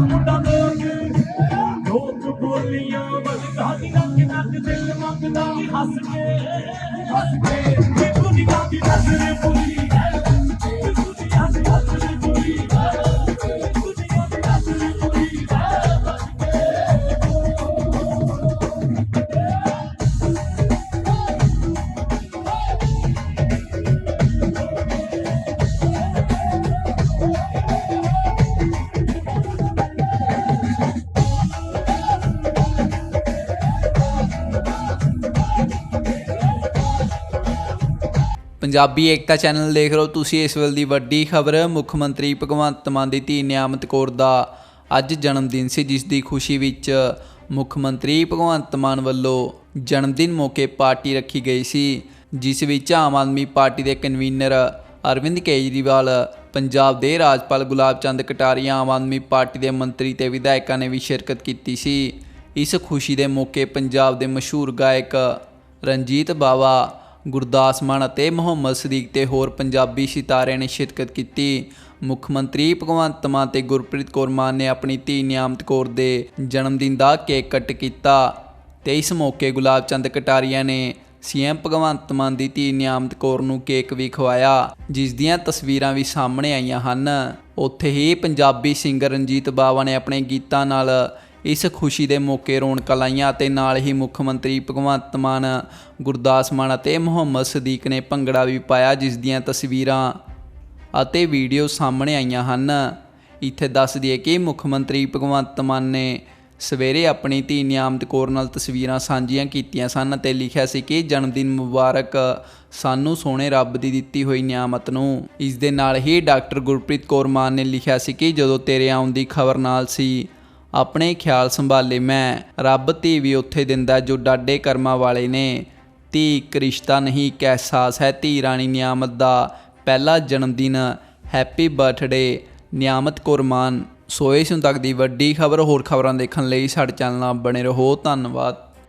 ਮੁੰਡਾ ਦੇ ਦਿਲ ਮੰਗਦਾ ਹੱਸ ਕੇ ਹੱਸ ਕੇ। ਮੈਨੂੰ ਨਿਗਾਹ ਦੀ ਨਜ਼ਰ ਪੰਜਾਬੀ ਏਕਤਾ ਚੈਨਲ ਦੇਖ ਰਹੇ ਹੋ ਤੁਸੀਂ ਇਸ ਵੇਲੇ ਦੀ ਵੱਡੀ ਖਬਰ, ਮੁੱਖ ਮੰਤਰੀ ਭਗਵੰਤ ਮਾਨ ਦੀ ਧੀ ਨਿਆਮਤ ਕੌਰ ਦਾ ਅੱਜ ਜਨਮ ਦਿਨ ਸੀ, ਜਿਸ ਦੀ ਖੁਸ਼ੀ ਵਿੱਚ ਮੁੱਖ ਮੰਤਰੀ ਭਗਵੰਤ ਮਾਨ ਵੱਲੋਂ ਜਨਮ ਦਿਨ ਮੌਕੇ ਪਾਰਟੀ ਰੱਖੀ ਗਈ ਸੀ, ਜਿਸ ਵਿੱਚ ਆਮ ਆਦਮੀ ਪਾਰਟੀ ਦੇ ਕਨਵੀਨਰ ਅਰਵਿੰਦ ਕੇਜਰੀਵਾਲ, ਪੰਜਾਬ ਦੇ ਰਾਜਪਾਲ ਗੁਲਾਬ ਚੰਦ ਕਟਾਰੀਆ ਆਮ ਆਦਮੀ ਪਾਰਟੀ ਦੇ ਮੰਤਰੀ ਤੇ ਵਿਧਾਇਕਾਂ ਨੇ ਵੀ ਸ਼ਿਰਕਤ ਕੀਤੀ ਸੀ। ਇਸ ਖੁਸ਼ੀ ਦੇ ਮੌਕੇ ਪੰਜਾਬ ਦੇ ਮਸ਼ਹੂਰ ਗਾਇਕ ਰਣਜੀਤ ਬਾਵਾ ਗੁਰਦਾਸ ਮਾਨ ਅਤੇ ਮੁਹੰਮਦ ਸਦੀਕ ਤੇ ਹੋਰ ਪੰਜਾਬੀ ਸਿਤਾਰਿਆਂ ਨੇ ਸ਼ਿਰਕਤ ਕੀਤੀ। ਮੁੱਖ ਮੰਤਰੀ ਭਗਵੰਤ ਮਾਨ ਤੇ ਗੁਰਪ੍ਰੀਤ ਕੌਰ ਮਾਨ ਨੇ ਆਪਣੀ ਧੀ ਨਿਆਮਤ ਕੌਰ ਦੇ ਜਨਮ ਦਿਨ ਦਾ ਕੇਕ ਕੱਟ ਕੀਤਾ ਤੇ ਇਸ ਮੌਕੇ ਗੁਲਾਬ ਚੰਦ ਕਟਾਰੀਆ ਨੇ ਸੀਐਮ ਭਗਵੰਤ ਮਾਨ ਦੀ ਧੀ ਨਿਆਮਤ ਕੌਰ ਨੂੰ ਕੇਕ ਵੀ ਖਵਾਇਆ, ਜਿਸ ਦੀਆਂ ਤਸਵੀਰਾਂ ਵੀ ਸਾਹਮਣੇ ਆਈਆਂ ਹਨ। ਉੱਥੇ ਹੀ ਪੰਜਾਬੀ ਸਿੰਗਰ ਰਣਜੀਤ ਬਾਵਾ ਨੇ ਆਪਣੇ ਗੀਤਾਂ ਨਾਲ ਇਸ ਖੁਸ਼ੀ ਦੇ ਮੌਕੇ ਰੌਣਕਾਂ ਲਾਈਆਂ ਅਤੇ ਨਾਲ ਹੀ ਮੁੱਖ ਮੰਤਰੀ ਭਗਵੰਤ ਮਾਨ, ਗੁਰਦਾਸ ਮਾਨ ਅਤੇ ਮੁਹੰਮਦ ਸਦੀਕ ਨੇ ਭੰਗੜਾ ਵੀ ਪਾਇਆ, ਜਿਸ ਦੀਆਂ ਤਸਵੀਰਾਂ ਅਤੇ ਵੀਡੀਓ ਸਾਹਮਣੇ ਆਈਆਂ ਹਨ। ਇੱਥੇ ਦੱਸ ਦਈਏ ਕਿ ਮੁੱਖ ਮੰਤਰੀ ਭਗਵੰਤ ਮਾਨ ਨੇ ਸਵੇਰੇ ਆਪਣੀ ਧੀ ਨਿਆਮਤ ਕੌਰ ਨਾਲ ਤਸਵੀਰਾਂ ਸਾਂਝੀਆਂ ਕੀਤੀਆਂ ਸਨ ਅਤੇ ਲਿਖਿਆ ਸੀ ਕਿ ਜਨਮ ਦਿਨ ਮੁਬਾਰਕ ਸਾਨੂੰ ਸੋਹਣੇ ਰੱਬ ਦੀ ਦਿੱਤੀ ਹੋਈ ਨਿਆਮਤ ਨੂੰ। ਇਸ ਦੇ ਨਾਲ ਹੀ ਡਾਕਟਰ ਗੁਰਪ੍ਰੀਤ ਕੌਰ ਮਾਨ ਨੇ ਲਿਖਿਆ ਸੀ ਕਿ ਜਦੋਂ ਤੇਰੇ ਆਉਣ ਦੀ ਖਬਰ ਨਾਲ ਸੀ ਆਪਣੇ ਖਿਆਲ ਸੰਭਾਲੇ ਮੈਂ, ਰੱਬ ਧੀ ਵੀ ਉੱਥੇ ਦਿੰਦਾ ਜੋ ਡਾਡੇ ਕਰਮਾਂ ਵਾਲੇ ਨੇ। ਧੀ ਇੱਕ ਨਹੀਂ ਇੱਕ ਅਹਿਸਾਸ ਹੈ ਧੀ ਰਾਣੀ ਨਿਆਮਤ ਦਾ। ਪਹਿਲਾ ਜਨਮ ਦਿਨ ਹੈਪੀ ਬਰਥਡੇ, ਨਿਆਮਤ ਕੁਰਮਾਨ ਸੋਏ ਇਸ ਤੱਕ ਦੀ ਵੱਡੀ ਖਬਰ, ਹੋਰ ਖਬਰਾਂ ਦੇਖਣ ਲਈ ਸਾਡੇ ਚੈਨਲ ਨਾਲ ਬਣੇ ਰਹੋ। ਧੰਨਵਾਦ।